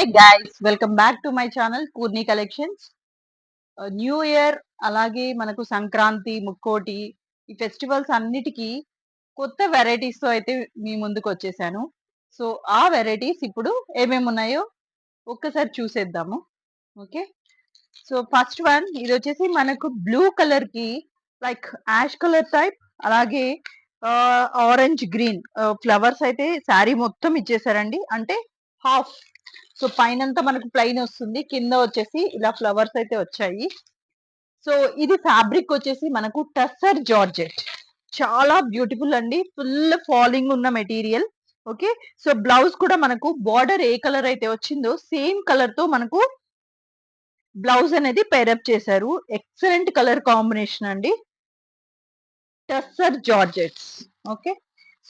Hey guys welcome back to my channel Poorni collections new year అలాగే మనకు సంక్రాంతి ముక్కోటి ఈ festivals అన్నిటికీ కొత్త వెరైటీస్తో అయితే మీ ముందుకు వచ్చేసాను. సో ఆ వెరైటీస్ ఇప్పుడు ఏమేమి ఉన్నాయో ఒక్కసారి చూసేద్దాము. ఓకే సో ఫస్ట్ వన్ ఇది వచ్చేసి మనకు బ్లూ కలర్కి లైక్ యాష్ కలర్ టైప్ అలాగే ఆరెంజ్ గ్రీన్ ఫ్లవర్స్ అయితే శారీ మొత్తం ఇచ్చేసారండి. అంటే హాఫ్ సో పైన మనకు ప్లెయిన్ వస్తుంది. కింద వచ్చేసి ఇలా ఫ్లవర్స్ అయితే వచ్చాయి. సో ఇది ఫ్యాబ్రిక్ వచ్చేసి మనకు టస్సర్ జార్జెట్. చాలా బ్యూటిఫుల్ అండి. ఫుల్ ఫాలింగ్ ఉన్న మెటీరియల్. ఓకే? సో బ్లౌజ్ కూడా మనకు బార్డర్ ఏ కలర్ అయితే వచ్చిందో సేమ్ కలర్తో మనకు బ్లౌజ్ అనేది పేరప్ చేశారు. ఎక్సలెంట్ కలర్ కాంబినేషన్ అండి. టస్సర్ జార్జెట్స్. ఓకే?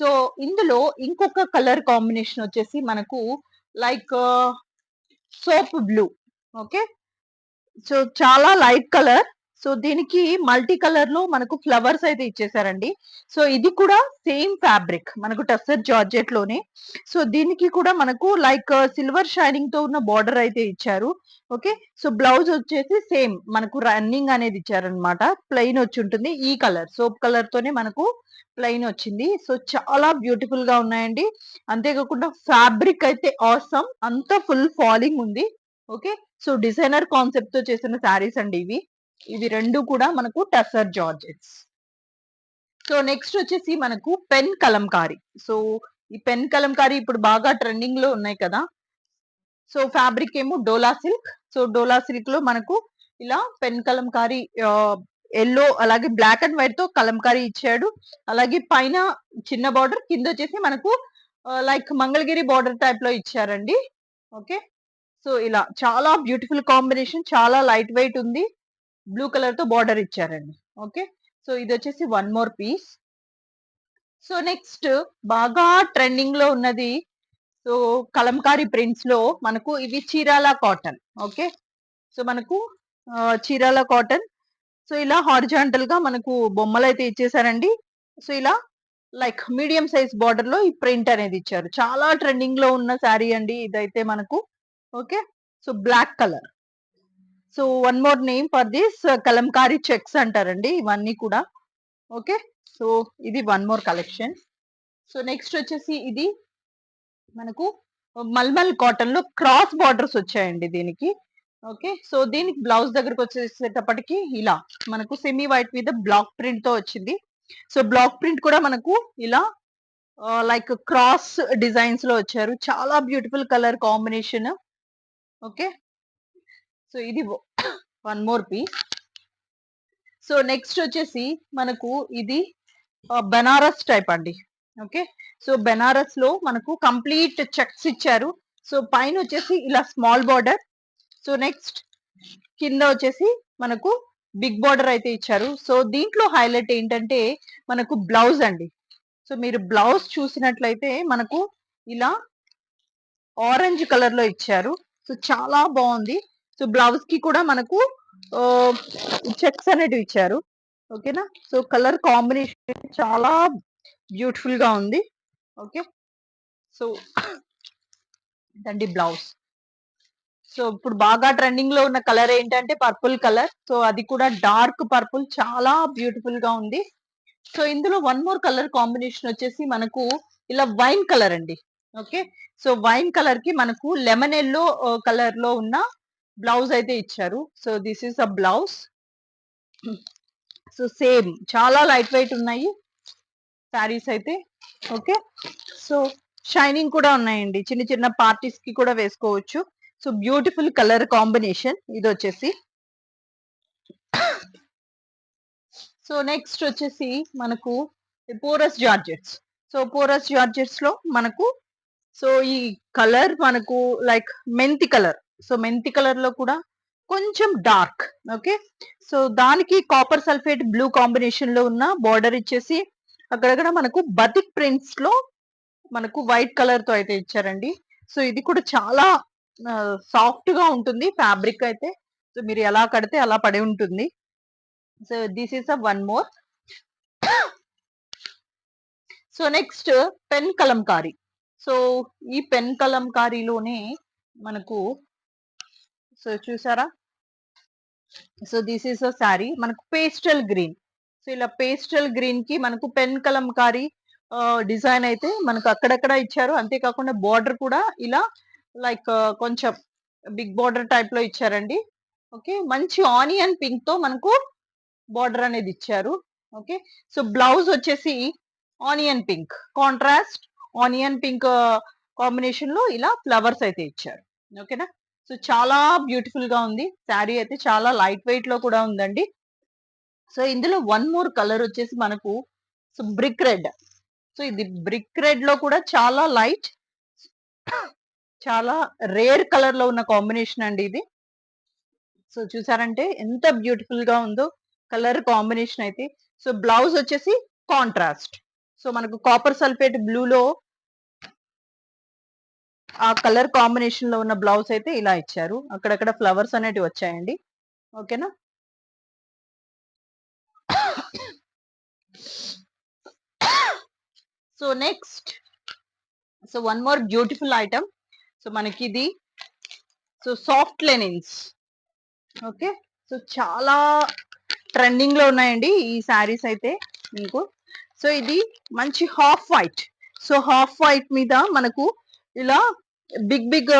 సో ఇందులో ఇంకొక కలర్ కాంబినేషన్ వచ్చేసి మనకు like uh, soap blue okay? So chala light color. So దీనికి మల్టీ కలర్లో మనకు ఫ్లవర్స్ అయితే ఇచ్చేసారండి. సో ఇది కూడా సేమ్ ఫ్యాబ్రిక్ మనకు టస్సర్ జార్జెట్లోనే సో దీనికి కూడా మనకు లైక్ uh, సిల్వర్ షైనింగ్తో ఉన్న బార్డర్ అయితే ఇచ్చారు. ఓకే? సో బ్లౌజ్ వచ్చేసి సేమ్ మనకు రన్నింగ్ అనేది ఇచ్చారనమాట ప్లెయిన్ వచ్చి ఉంటుంది. ఈ కలర్ సోప్ కలర్ తోనే మనకు ప్లెయిన్ వచ్చింది. సో చాలా బ్యూటిఫుల్గా ఉన్నాయండి. అంతేకాకుండా ఫ్యాబ్రిక్ అయితే ఆసమ్. అంతా ఫుల్ ఫాలింగ్ ఉంది. ఓకే? సో డిజైనర్ కాన్సెప్ట్తో చేసిన శారీస్ అండి ఇవి. ఇవి రెండు కూడా మనకు టసర్ జార్జెట్స్. సో నెక్స్ట్ వచ్చేసి మనకు పెన్ కలంకారీ. సో ఈ పెన్ కలంకారీ ఇప్పుడు బాగా ట్రెండింగ్లో ఉన్నాయి కదా. సో ఫ్యాబ్రిక్ ఏమో డోలా సిల్క్. సో డోలా సిల్క్లో మనకు ఇలా పెన్ కలంకారీ ఎల్లో అలాగే బ్లాక్ అండ్ వైట్తో కలంకారీ ఇచ్చాడు. అలాగే పైన చిన్న బార్డర్ కింద వచ్చేసి మనకు లైక్ మంగళగిరి బార్డర్ టైప్లో ఇచ్చారండి. ఓకే. సో ఇలా చాలా బ్యూటిఫుల్ కాంబినేషన్ చాలా లైట్ వెయిట్ ఉంది. బ్లూ కలర్తో బార్డర్ ఇచ్చారండి. ఓకే సో ఇది వచ్చేసి one more piece so next బాగా ట్రెండింగ్లో ఉన్నది సో కలంకారీ ప్రింట్స్లో మనకు ఇవి చీరాల కాటన్ ఓకే సో మనకు చీరాల కాటన్ సో ఇలా హారిజాంటల్గా మనకు బొమ్మలు అయితే ఇచ్చేసారండి. సో ఇలా లైక్ మీడియం సైజ్ బార్డర్లో ఈ ప్రింట్ అనేది ఇచ్చారు. చాలా ట్రెండింగ్లో ఉన్న శారీ అండి ఇదైతే మనకు. Okay so black colour so one more name for this kalamkari checks అంటారండి ఇవన్నీ కూడా. ఓకే సో ఇది one more collection so next వచ్చేసి ఇది మనకు మల్మల్ కాటన్లో క్రాస్ బార్డర్స్ వచ్చాయండి దీనికి. ఓకే సో దీనికి బ్లౌజ్ దగ్గరకు వచ్చేసేటప్పటికి ఇలా మనకు సెమీ వైట్ మీద బ్లాక్ ప్రింట్తో వచ్చింది. సో బ్లాక్ ప్రింట్ కూడా మనకు ఇలా లైక్ క్రాస్ డిజైన్స్లో వచ్చారు. చాలా beautiful colour combination okay so ఇది one more piece so next వచ్చేసి మనకు ఇది బెనారస్ టైప్ అండి. ఓకే సో బెనారస్లో మనకు కంప్లీట్ చెక్స్ ఇచ్చారు. సో పైన వచ్చేసి ఇలా స్మాల్ బార్డర్ సో నెక్స్ట్ కింద వచ్చేసి మనకు బిగ్ బార్డర్ అయితే ఇచ్చారు. సో దీంట్లో హైలైట్ ఏంటంటే మనకు బ్లౌజ్ అండి. సో మీరు బ్లౌజ్ చూసినట్లయితే మనకు ఇలా ఆరెంజ్ కలర్లో ఇచ్చారు. సో చాలా బాగుంది. సో బ్లౌజ్కి కూడా మనకు చెక్స్ అనేటివి ఇచ్చారు. ఓకేనా? సో కలర్ కాంబినేషన్ చాలా బ్యూటిఫుల్గా ఉంది. ఓకే? సో దండి బ్లౌజ్. సో ఇప్పుడు బాగా ట్రెండింగ్లో ఉన్న కలర్ ఏంటంటే పర్పుల్ కలర్. సో అది కూడా డార్క్ పర్పుల్ చాలా బ్యూటిఫుల్గా ఉంది. సో ఇందులో వన్ మోర్ కలర్ కాంబినేషన్ వచ్చేసి మనకు ఇలా వైన్ కలర్ అండి. ఓకే? సో వైన్ కలర్కి మనకు లెమన్ ఎల్లో కలర్లో ఉన్న బ్లౌజ్ అయితే ఇచ్చారు. So this is a blouse. So same చాలా లైట్ వెయిట్ ఉన్నాయి. శారీస్ అయితే. ఓకే. సో షైనింగ్ కూడా ఉన్నాయండి. చిన్న చిన్న పార్టీస్కి కూడా వేసుకోవచ్చు. సో బ్యూటిఫుల్ కలర్ కాంబినేషన్ ఇది వచ్చేసి. సో నెక్స్ట్ వచ్చేసి మనకు పోరస్ జార్జెట్స్. సో పోరస్ జార్జెట్స్లో మనకు సో ఈ కలర్ మనకు లైక్ మెంతి కలర్. సో మెంతి కలర్లో కూడా కొంచెం డార్క్ ఓకే? సో దానికి కాపర్ సల్ఫేట్ బ్లూ కాంబినేషన్లో ఉన్న బార్డర్ ఇచ్చేసి అక్కడక్కడ మనకు బతిక్ ప్రింట్స్లో మనకు వైట్ కలర్తో అయితే ఇచ్చారండి. సో ఇది కూడా చాలా సాఫ్ట్గా ఉంటుంది ఫ్యాబ్రిక్ అయితే. సో మీరు ఎలా కడితే అలా పడి ఉంటుంది. So this is a one more. So next pen kalamkari. So ఈ పెన్ కలంకారీలోనే మనకు సో చూసారా? So this is a sari మనకు పేస్టల్ గ్రీన్. సో ఇలా పేస్టల్ గ్రీన్కి మనకు పెన్ కలంకారీ డిజైన్ అయితే మనకు అక్కడక్కడ ఇచ్చారు. అంతేకాకుండా బార్డర్ కూడా ఇలా లైక్ కొంచెం బిగ్ బార్డర్ టైప్లో ఇచ్చారండి. ఓకే? మంచి ఆనియన్ పింక్తో మనకు బార్డర్ అనేది ఇచ్చారు. ఓకే? సో బ్లౌజ్ వచ్చేసి onion pink. Contrast onion pink కాంబినేషన్లో ఇలా ఫ్లవర్స్ అయితే ఇచ్చారు. ఓకేనా? సో చాలా బ్యూటిఫుల్గా ఉంది. శారీ అయితే చాలా లైట్ వెయిట్లో కూడా ఉందండి. సో ఇందులో వన్ మోర్ కలర్ వచ్చేసి మనకు సో బ్రిక్ రెడ్. సో ఇది బ్రిక్ రెడ్లో కూడా చాలా లైట్ చాలా రేర్ కలర్లో ఉన్న కాంబినేషన్ అండి ఇది. సో చూసారంటే ఎంత బ్యూటిఫుల్గా ఉందో కలర్ కాంబినేషన్ అయితే. సో బ్లౌజ్ వచ్చేసి కాంట్రాస్ట్. సో మనకు కాపర్ సల్ఫేట్ బ్లూలో ఆ కలర్ కాంబినేషన్లో ఉన్న బ్లౌజ్ అయితే ఇలా ఇచ్చారు. అక్కడక్కడ ఫ్లవర్స్ అనేటివి వచ్చాయండి. ఓకేనా? So next. So one more beautiful item. So మనకి ఇది so soft linens. Okay? So చాలా ట్రెండింగ్లో ఉన్నాయండి ఈ శారీస్ అయితే మీకు. సో ఇది మంచి half white. So half white మీద మనకు ఇలా బిగ్ బిగ్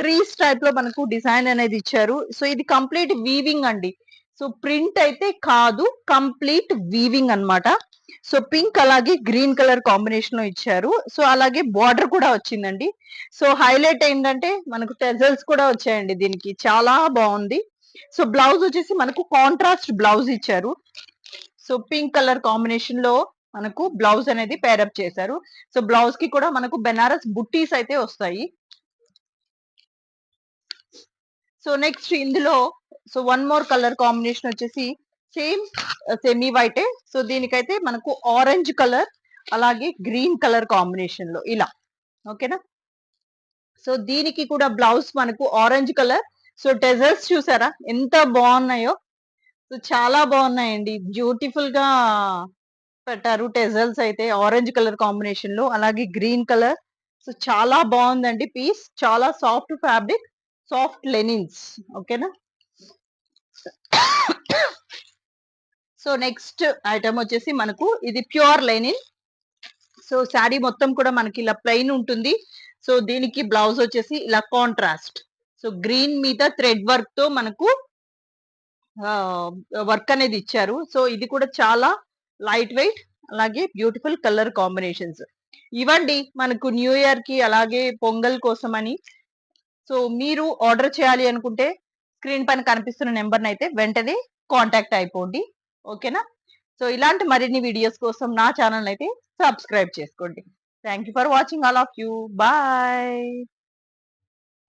ట్రీస్ టైప్లో మనకు డిజైన్ అనేది ఇచ్చారు. సో ఇది కంప్లీట్ వీవింగ్ అండి. సో ప్రింట్ అయితే కాదు కంప్లీట్ వీవింగ్ అన్నమాట. సో పింక్ అలాగే గ్రీన్ కలర్ కాంబినేషన్లో ఇచ్చారు. సో అలాగే బార్డర్ కూడా వచ్చిందండి. సో హైలైట్ ఏంటంటే మనకు టెజల్స్ కూడా వచ్చాయండి దీనికి. చాలా బాగుంది. సో బ్లౌజ్ వచ్చేసి మనకు కాంట్రాస్ట్ బ్లౌజ్ ఇచ్చారు. సో పింక్ కలర్ కాంబినేషన్లో మనకు బ్లౌజ్ అనేది పేరప్ చేశారు. సో బ్లౌజ్కి కూడా మనకు బెనారస్ బుట్టీస్ అయితే వస్తాయి. సో నెక్స్ట్ ఇందులో so one more colour combination వచ్చేసి సేమ్ సెమీ వైటే సో దీనికైతే మనకు ఆరెంజ్ కలర్ అలాగే గ్రీన్ కలర్ కాంబినేషన్లో ఇలా. ఓకేనా సో దీనికి కూడా బ్లౌజ్ మనకు ఆరెంజ్ కలర్ సో టెజర్స్ చూసారా? ఎంత బాగున్నాయో. సో చాలా బాగున్నాయండి. బ్యూటిఫుల్గా పెట్టారు. టెజల్స్ అయితే ఆరెంజ్ కలర్ కాంబినేషన్లో అలాగే గ్రీన్ కలర్ సో చాలా బాగుందండి పీస్ చాలా సాఫ్ట్ ఫ్యాబ్రిక్ సాఫ్ట్ లెనిన్స్ ఓకేనా సో నెక్స్ట్ ఐటమ్ వచ్చేసి మనకు ఇది ప్యూర్ లెనిన్ సో శారీ మొత్తం కూడా మనకి ఇలా ప్లెయిన్ ఉంటుంది. సో దీనికి బ్లౌజ్ వచ్చేసి ఇలా కాంట్రాస్ట్ సో గ్రీన్ మీద థ్రెడ్ వర్క్తో మనకు వర్క్ అనేది ఇచ్చారు. సో ఇది కూడా చాలా లైట్ వెయిట్ అలాగే బ్యూటిఫుల్ కలర్ కాంబినేషన్స్. ఇవ్వండి మనకు న్యూ ఇయర్కి అలాగే పొంగల్ కోసం అని సో మీరు ఆర్డర్ చేయాలి అనుకుంటే స్క్రీన్ పైన కనిపిస్తున్న నెంబర్ని అయితే వెంటనే కాంటాక్ట్ అయిపోండి. ఓకేనా? సో ఇలాంటి మరిన్ని వీడియోస్ కోసం నా ఛానల్ అయితే సబ్స్క్రైబ్ చేసుకోండి. Thank you for watching all of you. Bye.